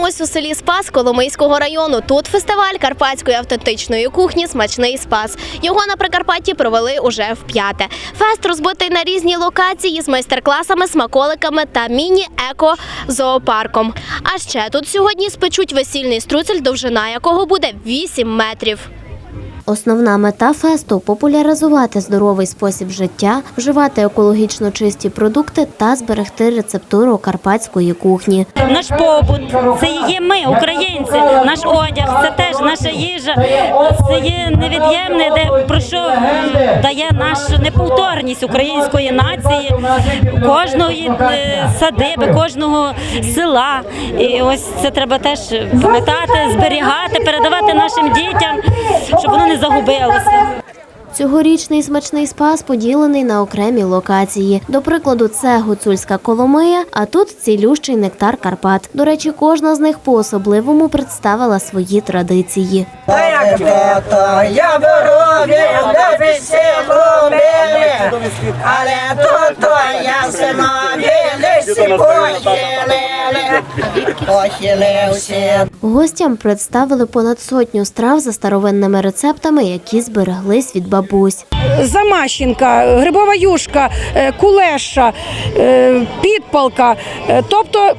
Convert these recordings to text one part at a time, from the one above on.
знаходимось у селі Спас Коломийського району. Тут фестиваль карпатської автентичної кухні Смачний Спас. Його на Прикарпатті провели уже вп'яте. Фест розбитий на різні локації з майстер-класами, смаколиками та міні-еко-зоопарком. А ще тут сьогодні спечуть весільний струцель, довжина якого буде 8 метрів. Основна мета фесту популяризувати здоровий спосіб життя, вживати екологічно чисті продукти та зберегти рецептуру карпатської кухні. Наш побут, це є ми, українці, наш одяг, це теж наша їжа, це є невід'ємне, де про що дає нашу неповторність української нації, кожної е, садиби, кожного села. І ось це треба теж пам'ятати, зберігати, передавати нашим дітям, щоб воно не Luísa Rubelas. Цьогорічний смачний спас поділений на окремі локації. До прикладу, це гуцульська коломия, а тут цілющий нектар Карпат. До речі, кожна з них по-особливому представила свої традиції. Але я синові. Гостям представили понад сотню страв за старовинними рецептами, які збереглись від бабусь. Замащенка, грибова юшка, е, кулеша, е, підпалка. Е, Тобто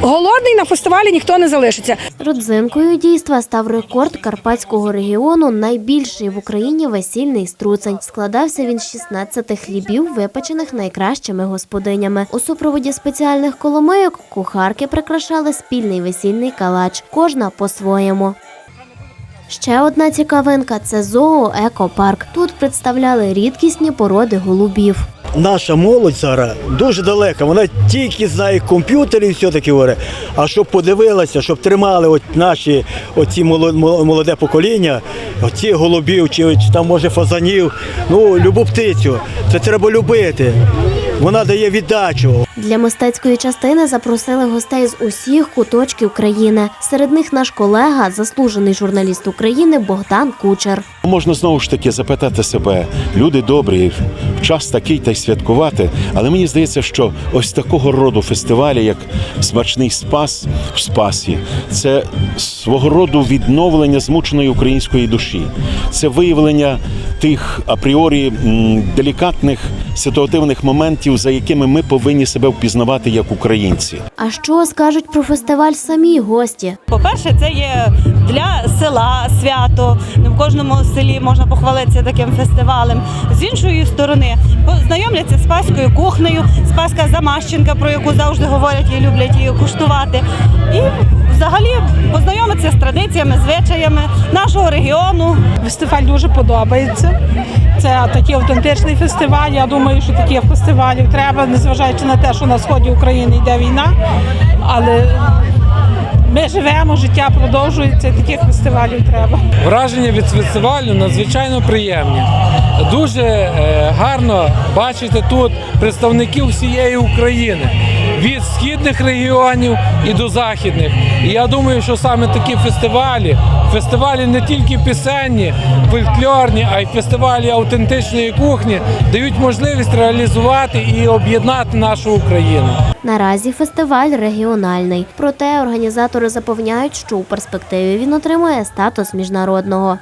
голодний на фестивалі ніхто не залишиться. Родзинкою дійства став рекорд карпатського регіону. Найбільший в Україні весільний струцень. Складався він з 16 хлібів, випечених найкращими господинями. У супроводі спеціальних коломийок кухарки прикрашали спільний весільний калач, кожна по-своєму. Ще одна цікавинка це зооекопарк. Тут представляли рідкісні породи голубів. наша молодь зараз дуже далека. Вона тільки знає комп'ютери і все таке говорить. А щоб подивилася, щоб тримали от наші оці молоде покоління, оці голубів, чи, чи там може фазанів, ну любу птицю, це треба любити. Вона дає віддачу. Для мистецької частини запросили гостей з усіх куточків країни. Серед них наш колега, заслужений журналіст України Богдан Кучер. Можна знову ж таки запитати себе, люди добрі, час такий та й святкувати. Але мені здається, що ось такого роду фестивалі, як смачний спас в спасі, це свого роду відновлення змученої української душі, це виявлення тих апріорі делікатних ситуативних моментів, за якими ми повинні себе впізнавати як українці. А що скажуть про фестиваль самі гості? По-перше, це є для села свято. Не в кожному селі можна похвалитися таким фестивалем. З іншої сторони, познайомляться з паською кухнею, спаська замащенка, про яку завжди говорять і люблять її куштувати. І взагалі познайомитися з традиціями, звичаями нашого регіону. Фестиваль дуже подобається. Це такий автентичний фестиваль. Я думаю, що таких фестивалів треба, незважаючи на те, що на сході України йде війна. Але ми живемо, життя продовжується, таких фестивалів треба. Враження від фестивалю надзвичайно приємні. Дуже е, гарно бачити тут представників всієї України від східних регіонів і до західних. І я думаю, що саме такі фестивалі, фестивалі не тільки пісенні, фольклорні, а й фестивалі автентичної кухні дають можливість реалізувати і об'єднати нашу Україну. Наразі фестиваль регіональний. Проте організатори запевняють, що у перспективі він отримає статус міжнародного.